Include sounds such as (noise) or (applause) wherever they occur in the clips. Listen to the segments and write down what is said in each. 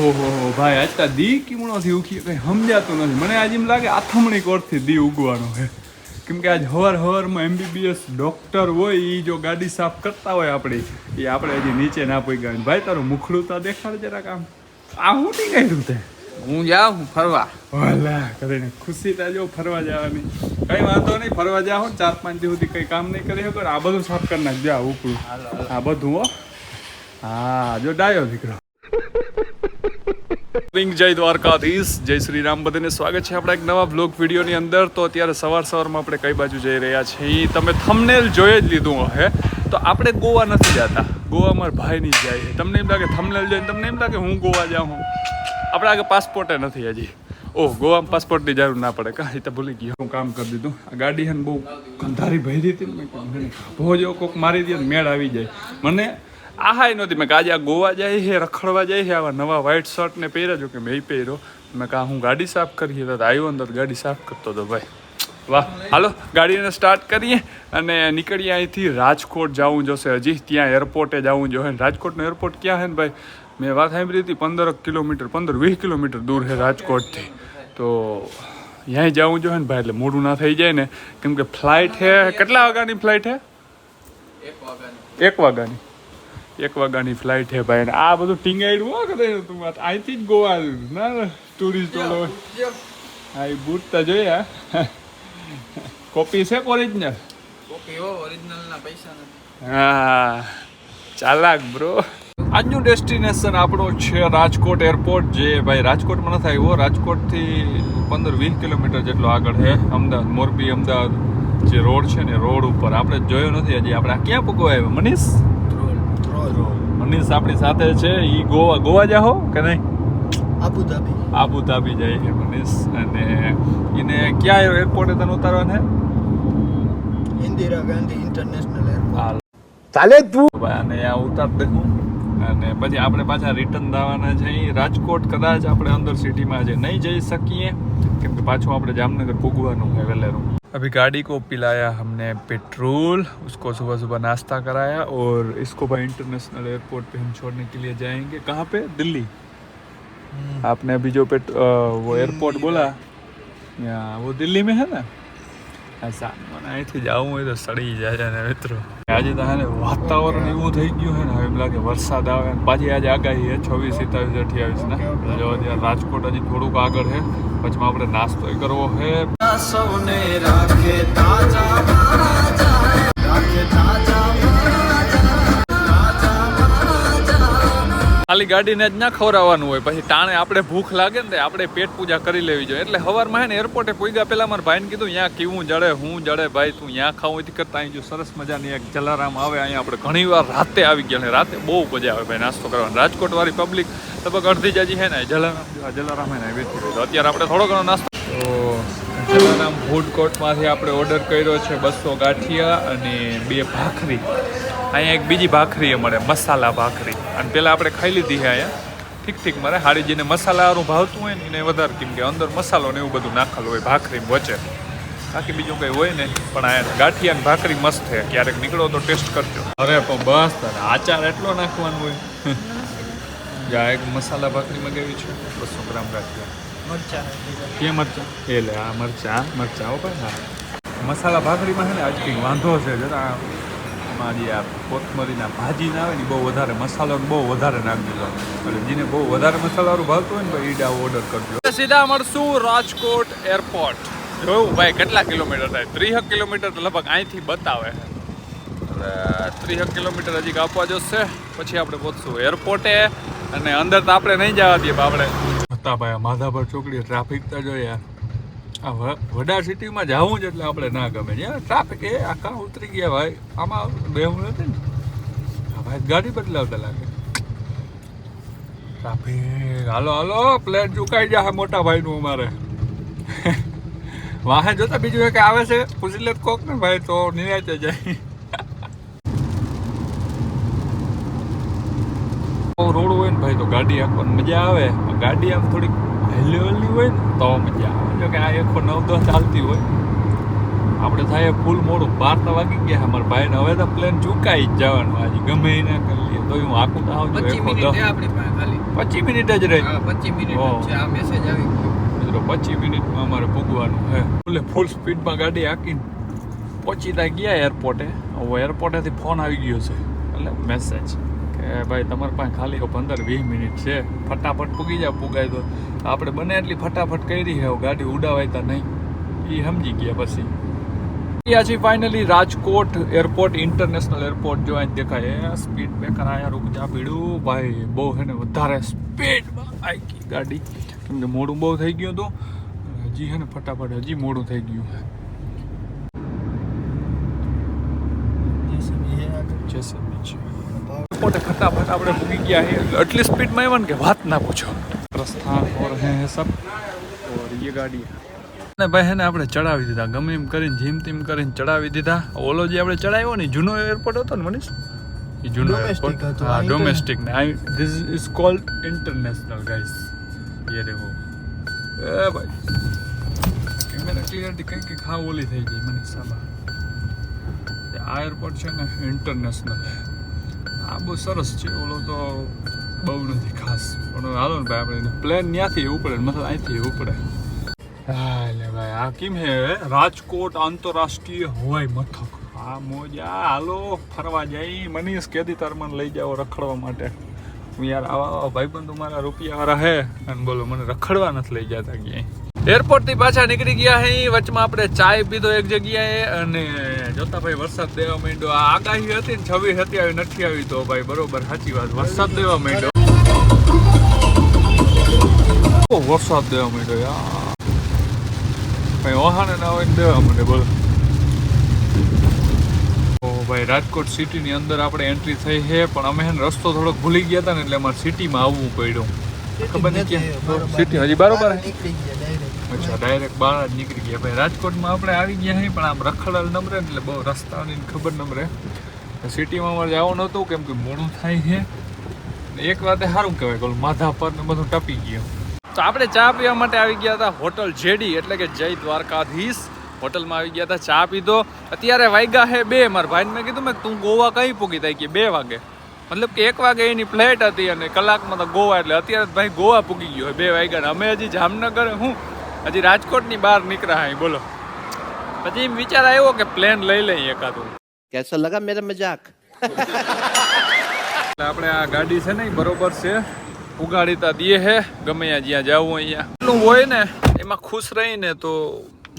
ઓહો ભાઈ આજતા દી કિમણોથી ઉખી કંઈ સમજાતું નથી. મને આજે એમ લાગે આથમણી કોરથી દી ઉગવાનો છે. કેમ કે આજ હવાર હવારમાં એમબીબીએસ ડોક્ટર હોય એ જો ગાડી સાફ કરતા હોય આપણી એ આપણે હજી નીચે ના પહોંચ્યા ગયા ભાઈ તારું મુખડું તો દેખાડ જરાક આમ. આ હું નહીં કર્યું તે? હું જાઉં ફરવા. વાલા કરીને ખુશી તાજો ફરવા જવાની. કઈ વાંધો નહીં ફરવા જાઓ ચાર પાંચ દિવસ સુધી કઈ કામ નહીં કરી શકો આ બધું સાફ કરી નાખજો આ ઉપડું. આ બધું હો. હા જો ડાયો દીકરો. રિંગ જય દ્વારકાધીશ. જય શ્રી રામ. બધાને સ્વાગત છે આપણા એક નવા બ્લોગ વિડીયોની અંદર. તો અત્યારે સવાર સવારમાં આપણે કઈ બાજુ જઈ રહ્યા છીએ તમે થમનેલ જોઈ જ લીધું હે તો આપણે ગોવા નથી જતા. ગોવા મારા ભાઈની જ જાય તમને એમ લાગે થમનેલ જોઈએ તમને એમ લાગે હું ગોવા જાઉં આપણે આગળ પાસપોર્ટે નથી હજી. ઓહ, ગોવામાં પાસપોર્ટની જરૂર ના પડે. કાં એ તો ભૂલી ગયો. હું કામ કરી દીધું. આ ગાડી હે બહુ કંધારી ભરી હતી ભો જેવો કોક મારી દે મેળ આવી જાય. મને આહાય નહોતી. મેં કાજે આ ગોવા જાય છે, રખડવા જાય છે, આવા નવા વ્હાઇટ શર્ટ ને પહેર્યા. જો કે મેં પહેર્યો. મેં કહા હું ગાડી સાફ કરીએ તો આવ્યો અંદર ગાડી સાફ કરતો હતો ભાઈ. વાહ. હાલો, ગાડીને સ્ટાર્ટ કરીએ અને નીકળીએ અહીંથી રાજકોટ જવું જોશે. હજી ત્યાં એરપોર્ટે જવું જોઈએ રાજકોટનો એરપોર્ટ ક્યાં છે ને ભાઈ? મેં વાત સાંભળી હતી, પંદર કિલોમીટર, પંદર વીસ કિલોમીટર દૂર છે રાજકોટથી. તો ત્યાં જવું જોઈએ ને ભાઈ, એટલે મોડું ના થઈ જાય ને. કેમ કે ફ્લાઇટ છે, કેટલા વાગ્યાની ફ્લાઇટ છે? એક વાગ્યાની. એક વાગ્યાની ફ્લાઇટ છે ભાઈ આ બધું ટીંગાયેલું હોય કદાચ તું વાત. અહીંથી જ ગોવા ના ના ટુરિસ્ટ વાળો હા એ બૂટ તો જોયા કોપી છે ઓરિજિનલ કોપી હો ઓરિજિનલ ના પૈસા નથી. હા ચાલાક બ્રો આજનું ડેસ્ટિનેશન આપણો છે રાજકોટ એરપોર્ટ જે ભાઈ રાજકોટમાં નથી આવ્યો રાજકોટથી પંદર વીસ કિલોમીટર જેટલો આગળ છે અમદાવાદ મોરબી અમદાવાદ જે રોડ છે ને રોડ ઉપર. આપણે જોયો નથી હજી. આપણે ક્યાં પૂગવા આવ્યા? મનીષ? મનીષ આપણી સાથે છે. ઈ ગોવા ગોવા જાહો કે નહીં? આબુ ધાબી આબુ ધાબી જાય છે મનીષ અને એને ક્યાં એરપોર્ટે તને ઉતારવાને? ઇન્દિરા ગાંધી ઇન્ટરનેશનલ એરપોર્ટ ચાલે તું. ભાઈ અને આ ઉતાર દઉં અને પછી આપણે પાછા રિટર્ન દાવાના છે. રાજકોટ કદાચ આપણે અંદર સિટીમાં આજે નહીં જઈ શકીએ. કેમ કે પાછું આપણે જામનગર પૂગવાનું છે વેલેરું अभी गाड़ी को पिलाया हमने पेट्रोल उसको सुबह सुबह नाश्ता कराया और इसको भाई इंटरनेशनल एयरपोर्ट पे हम छोड़ने के लिए जाएंगे कहाँ पे दिल्ली आपने अभी जो पेट अ, वो एयरपोर्ट बोला यहाँ वो दिल्ली में है ना ऐसा મને અહીંથી જવું હોય તો સડી જાય છે ને મિત્રો આજે તો હે ને વાતાવરણ એવું થઈ ગયું છે ને હવે એમ લાગે વરસાદ આવે ને પાછી આજે આગાહી છે છવ્વીસ સિત્તાવીસ અઠ્યાવીસ ને જો ત્યાં રાજકોટ હજી થોડુંક આગળ છે પછી આપણે નાસ્તો કરવો છે સૌને રાખે તાજા રાખે તાજા ખાલી ગાડીને જ ના ખવડાવવાનું હોય. પછી ટાણે આપણે ભૂખ લાગે ને આપણે પેટ પૂજા કરી લેવી જોઈએ. એટલે સવારમાં ને એરપોર્ટે પૂગ્યા પહેલા મારા ભાઈને કીધું અહીંયા કેવું જડે, હું જડે ભાઈ, તું ત્યાં ખાવું હોય કરતા અહીં જો સરસ મજાની એક જલારામ આવે, અહીંયા આપણે ઘણી વાર રાતે આવી ગયા ને રાતે બહુ મજા આવે ભાઈ, નાસ્તો કરવાનો. રાજકોટ વાળી પબ્લિક લગભગ અડધી જાજી છે ને જલારામ જલારામ હે ને અત્યારે આપણે થોડો ઘણો નાસ્તો જલારામ ફૂડ કોર્ટમાંથી આપણે ઓર્ડર કર્યો છે બસો ગાંઠિયા અને બે ભાખરી. અહીંયા એક બીજી ભાખરી મળે, મસાલા ભાખરી. અને પહેલાં આપણે ખાઈ લીધી છે અહીંયા. ઠીક ઠીક, મારે હારી જેને મસાલાવાળું ભાવતું હોય ને, એને વધારે કેમ કે અંદર મસાલો ને એવું બધું નાખેલું હોય ભાખરી વચ્ચે. બાકી બીજું કંઈ હોય ને પણ આ ગાંઠિયા અને ભાખરી મસ્ત છે. ક્યારેક નીકળો તો ટેસ્ટ કરજો. અરે, પણ બસ આચાર એટલો નાખવાનું હોય. (laughs) જ્યાં એક મસાલા ભાખરી મગાવી છે, બસો ગ્રામ ગાંઠિયા. કે મરચા? એટલે લે આ મરચા મરચા પણ હા. મસાલા ભાખરીમાં છે ને આજ કંઈક વાંધો છે જરા આમાં જે આ કોથમરીના ભાજી ના આવે ને બહુ વધારે મસાલો બહુ વધારે નાખી દીધો. એટલે જેને બહુ વધારે મસાલાવાળું ભાવતું હોય ને ભાઈ ઈડા ઓર્ડર કરજો. સીધા મળશું રાજકોટ એરપોર્ટ જોયું? ભાઈ કેટલા કિલોમીટર થાય? ત્રીસ કિલોમીટર લગભગ અહીંથી બતાવે. ત્રીસ કિલોમીટર હજી કાપવા જશે. પછી આપણે પહોંચશું એરપોર્ટે અને અંદર તો આપણે નહીં જવા દઈએ પણ આપણે પર આ માધાપર ચોકડી ટ્રાફિક તો જો યાર આ વડા સિટીમાં જવું જ એટલે આપણે ના ગમે. યાર ટ્રાફિક એ આખા ઉતરી ગયા ભાઈ. આમાં બેવું નથી ને. ભાઈ ગાડી બદલાવતા લાગે. ટ્રાફિક હાલો હાલો પ્લેન ચુકાઈ જાય મોટા ભાઈનું અમારે. વાહન જોતા બીજું એક આવે છે? પૂછી લે કોક ને ભાઈ તો નિરાતે જાય રોડ હોય ને ભાઈ તો ગાડી આંખવાની મજા આવે. ગાડી આમ થોડીક હેલી લેવલની હોય ને તો મજા આવે. જો કે આ એકસો નવ દસ ચાલતી હોય. આપણે થાય ફૂલ મોડું બાર તો વાગી ગયા અમારા ભાઈને હવે તો પ્લેન ચૂકાઈ જ જવાનું. આજે ગમે એને કરી લઈએ તો હું આખું તો આવજો. એકસો મિનિટ દસ પચીસ મિનિટ જ રહી. પચીસ મિનિટ. આ મેસેજ આવી ગયો. મિત્રો પચીસ મિનિટમાં અમારે ભોગવાનું હે એટલે ફૂલ સ્પીડમાં ગાડી હાંકીને પહોંચી ત્યાં ગયા એરપોર્ટે હવે એરપોર્ટેથી ફોન આવી ગયો છે. એટલે મેસેજ કે ભાઈ, તમારી પાસે ખાલી પંદર વીસ મિનિટ છે. ફટાફટ પૂગી જાવ પૂગાય તો. આપણે બને એટલી ફટાફટ કરી છે ગાડી ઉડાવાય તા નહીં. એ સમજી ગયા પછી. ગયા છે finally Rajkot airport international airport જો અહીં દેખાય સ્પીડ બ્રેકર આયા, રૂક જા ભીડું. ભાઈ, બહુ છે ને વધારે સ્પીડમાં આવી ગઈ ગાડી. કેમ કે મોડું બહુ થઈ ગયું હતું. હજી હે ને, ફટાફટ હજી મોડું થઈ ગયું. જેસલ બીચ પોતે ફટાફટ આપણે ભૂગી ગયા है એટલી સ્પીડમાં આવ્યા ને કે વાત ના પૂછો પ્રસ્થાન ઓર હે સબ ઓર યે ગાડી અને બહેને આપણે ચડાવી દીધા ગમે એમ કરીને જેમ તેમ કરીને ચડાવી દીધા ઓલો જે આપણે ચડાવ્યો ને જૂનો એરપોર્ટ હતો ને મનીષ એ જૂનો એરપોર્ટ હા ડોમેસ્ટિક ને I this is called international guys યે દેખો એ ભાઈ કેમેરા ક્લિયર દેખાય કે ખા ઓલી થઈ ગઈ મનીષ સાબા આ એરપોર્ટ છે ને ઇન્ટરનેશનલ આ બહુ સરસ છે, ઓલો તો બહુ નથી ખાસ. પણ હાલો ને ભાઈ, આપણે પ્લેન ત્યાંથી એવું પડે મતલબ અહીંથી એવું પડે. હા લે ભાઈ, આ કેમ હે? રાજકોટ આંતરરાષ્ટ્રીય હવાઈ મથક. આ મોજા, હાલો, ફરવા જાય. મનીષ કેદી તાર મને લઈ જાઓ રખડવા માટે. હું યાર આવા આવા ભાઈબંધો મારા રૂપિયાવાળા હે. અને બોલો, મને રખડવા નથી લઈ જતા ક્યાંય. એરપોર્ટથી પાછા નીકળી ગયા હે. વચમાં આપણે ચાય પીધો એક જગ્યાએ અને જોતા ભાઈ વરસાદ દેવા માંડ્યો. આ આગાહી હતી ને છવ્વીસ હતી આવી નથી આવી તો ભાઈ બરોબર, સાચી વાત. વરસાદ દેવા માંડ્યો. વરસાદ દેવા માંડ્યો યાર. ભાઈ ઓહાને ના હોય દેવા માંડે બોલો. ભાઈ, રાજકોટ સિટીની અંદર આપણે એન્ટ્રી થઈ છે, પણ અમે રસ્તો થોડોક ભૂલી ગયા હતા ને એટલે અમારે સિટીમાં આવવું પડ્યું. ખબર નથી સિટી હજી બરોબર. અચ્છા ડાયરેક્ટ બહાર જ નીકળી ગયા. ભાઈ રાજકોટમાં આપણે આવી ગયા નહીં પણ આમ રખડલ નંબરે એટલે બહુ રસ્તાની ખબર નંબરે સિટીમાં અમારે જવાનું હતું કેમ કે મોડું થાય છે એક વાતે સારું કહેવાય કે માધા પર ને બધું ટપી ગયું. તો આપણે ચા પીવા માટે આવી ગયા હતા હોટલ જેડી એટલે કે જય દ્વારકાધીશ. હોટલમાં આવી ગયા હતા ચા પીધો. અત્યારે વાગ્યા હે બે મારા ભાઈને મેં કીધું મેં તું ગોવા કઈ પૂગી થાય? કે બે વાગે. મતલબ કે એક વાગે એની ફ્લાઇટ હતી અને કલાકમાં તો ગોવા એટલે અત્યારે ભાઈ ગોવા પૂગી ગયો બે વાગ્યા અમે હજી જામનગર હું? હજી રાજકોટની બહાર નીકળ્યા અહીં બોલો. પછી એમ વિચાર આવ્યો કે પ્લેન લઈ લઈએ એકાદું. કેસો લગા મેરા મજાક? આપણે આ ગાડી છે ને બરોબર છે. ઉગાડીતા દઈએ હે ગમે જ્યાં જવું અહીંયા. એટલું હોય ને એમાં ખુશ રહીને તો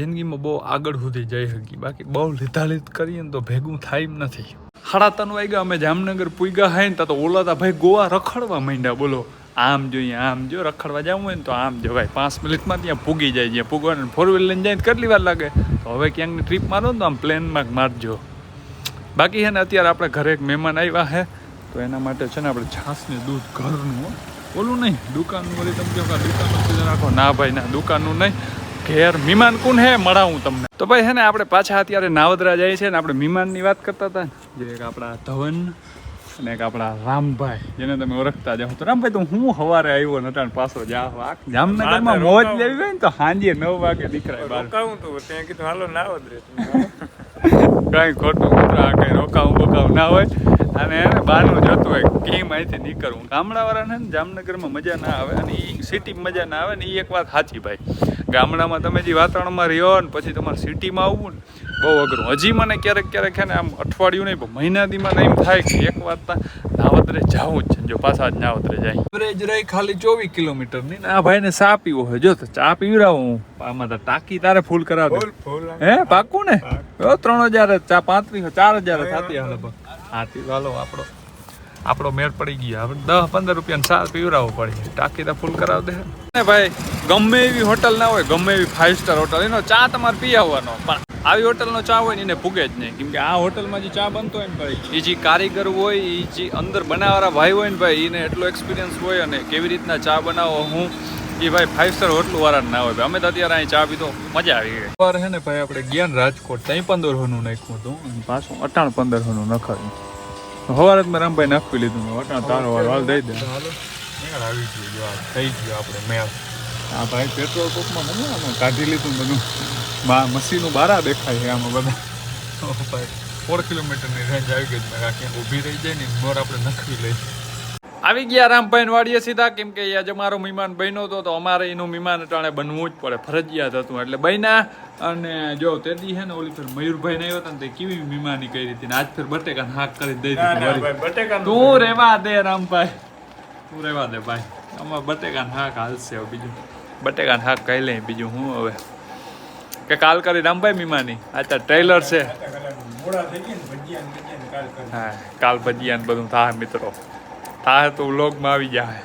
જિંદગીમાં બહુ આગળ સુધી જઈ શકી બાકી બહુ લીધા લીધ કરીએ ને તો ભેગું થાય નથી. સાડા ત્રણ વાગ્યા, અમે જામનગર પૂગ્યા હોય ને તો ઓલા તા ભાઈ ગોવા રખડવા માંડ્યા, બોલો. આમ જોઈએ આમ જો, રખડવા જવું હોય ને તો આમ જવાય પાંચ મિનિટમાં ત્યાં પૂગી જાય, જ્યાં પૂગવાનું ફોર વ્હીલ લઈને જાય કેટલી વાર લાગે? તો હવે ક્યાંકની ટ્રીપ મારો ને તો આમ પ્લેનમાં મારજો. બાકી છે ને, અત્યારે આપણે ઘરે એક મહેમાન આવ્યા છે તો એના માટે છે ને આપણે છાસને દૂધ ઘરનું ઓલું નહીં, દુકાનનું વળી તમે પીધું રાખો. ના ભાઈ, ના, દુકાનનું નહીં. ઘેર મિમાન કુન હે મળાવું તમને. તો ભાઈ હે ને આપણે પાછા અત્યારે નાવદરા જાય છે ને આપણે મહેમાનની વાત કરતા હતા. જે એક આપણા ધવન અને એક આપણા રામભાઈ જેને તમે ઓળખતા જાઓ તો રામભાઈ તો હું સવારે આવ્યો નતા ને પાછો જાવ આ જામનગરમાં મોજ લેવી હોય ને તો સાંજે નવ વાગે દીકરા રોકાવું તો ત્યાં કીધું હાલો નાવદરે. (laughs) કાંઈ ખોટું મિત્રો આ કંઈ રોકાવું બોકાવું ના હોય. અને બહારનું જતું હોય કેમ અહીંથી નીકળવું. ગામડાવાળાને ને જામનગરમાં મજા ના આવે અને એ સિટીમાં મજા ના આવે ને એ એક વાત સાચી ભાઈ. ગામડામાં તમે જે વાતાવરણમાં રહ્યો ને પછી તમારે સિટીમાં આવવું ને બહુ અઘરું. હજી મને ક્યારેક ક્યારેક છે ને આમ અઠવાડિયું નહીં પણ મહિનાદીમાં એમ થાય કે એક વાત નાવતરે જવું જ છે. જો પાછા જ નાવતરે જાય. એવરેજ રહી ખાલી ચોવીસ કિલોમીટરની ને આ ભાઈને ચા પીવો હોય જો તો ચા પીવડાવું હું. આમાં તો ટાંકી તારે ફૂલ કરાવ હે પાકું ને? ત્રણ હજાર ચા પાંત્રીસ ચાર હજાર થતી હાલ હા તે હાલો આપણો આપણો મેળ પડી ગયો. આપણે દસ પંદર રૂપિયાનો સાર પીવરાવો પડે. ટાંકી તો ફૂલ કરાવ દે. ને ભાઈ, ગમે એવી હોટલ ના હોય, ગમે એવી ફાઇવ સ્ટાર હોટલ એનો ચા તમારે પી આવવાનો પણ આવી હોટલનો ચા હોય ને, એને ભૂગે જ નહીં. કેમ કે આ હોટલમાં જે ચા બનતો હોય ને ભાઈ એ જે કારીગર હોય એ જે અંદર બનાવવાળા ભાઈ હોય ને ભાઈ એને એટલો એક્સપિરિયન્સ હોય અને કેવી રીતના ચા બનાવો, હું એ ભાઈ ફાઇવ સ્ટાર હોટલ વાળા ના હોય. અમે તો અત્યારે અહીં ચા પીધો. મજા આવી ગઈ. વાર હે ને ભાઈ આપણે ગયા રાજકોટ. ત્યાં પંદર હોનું નાખ્યું હતું. પાછું અટાણ પંદર હોનું નખાવ્યું સવારે જ મેં રામભાઈ નાખવી લીધું. મેં અટાણ તારો વાળો હાલ દઈ દે. આવી ગયો થઈ ગયો આપણે મેળ. આ ભાઈ પેટ્રોલ પંપમાં મને આમાં કાઢી લીધું બધું. બા મશીનો બારા દેખાય છે આમાં બધા. ભાઈ ફોર કિલોમીટરની રેન્જ આવી ગઈ મેં ક્યાંક ઊભી રહી જાય ને મોર આપણે નખવી લઈ આવી ગયા રામભાઈ વાડીએ સીધા કેમ કે આજે મારો મહેમાન બન્યો હતો તો અમારે એનું મહેમાન ટાણે બનવું જ પડે ફરજિયાત હતું એટલે બન્યા. અને જો તે દી હે ને ઓલી ફેર મયુરભાઈ ને આવ્યો હતો ને તે કેવી મહેમાની કરી હતી ને આજ ફેર બટેકા હાક કરી દઈ દીધી તું રેવા દે રામભાઈ તું રેવા દે ભાઈ. આમાં બટેકા હાક હાલશે હવે બીજું. બટેકા હાક કહી લે બીજું હું હવે? કે કાલ કરી રામભાઈ મીમાની આ તો ટ્રેલર છે. હા કાલ ભજીયા ને બધું થાય મિત્રો. થાય તો વ્લોગમાં આવી જાય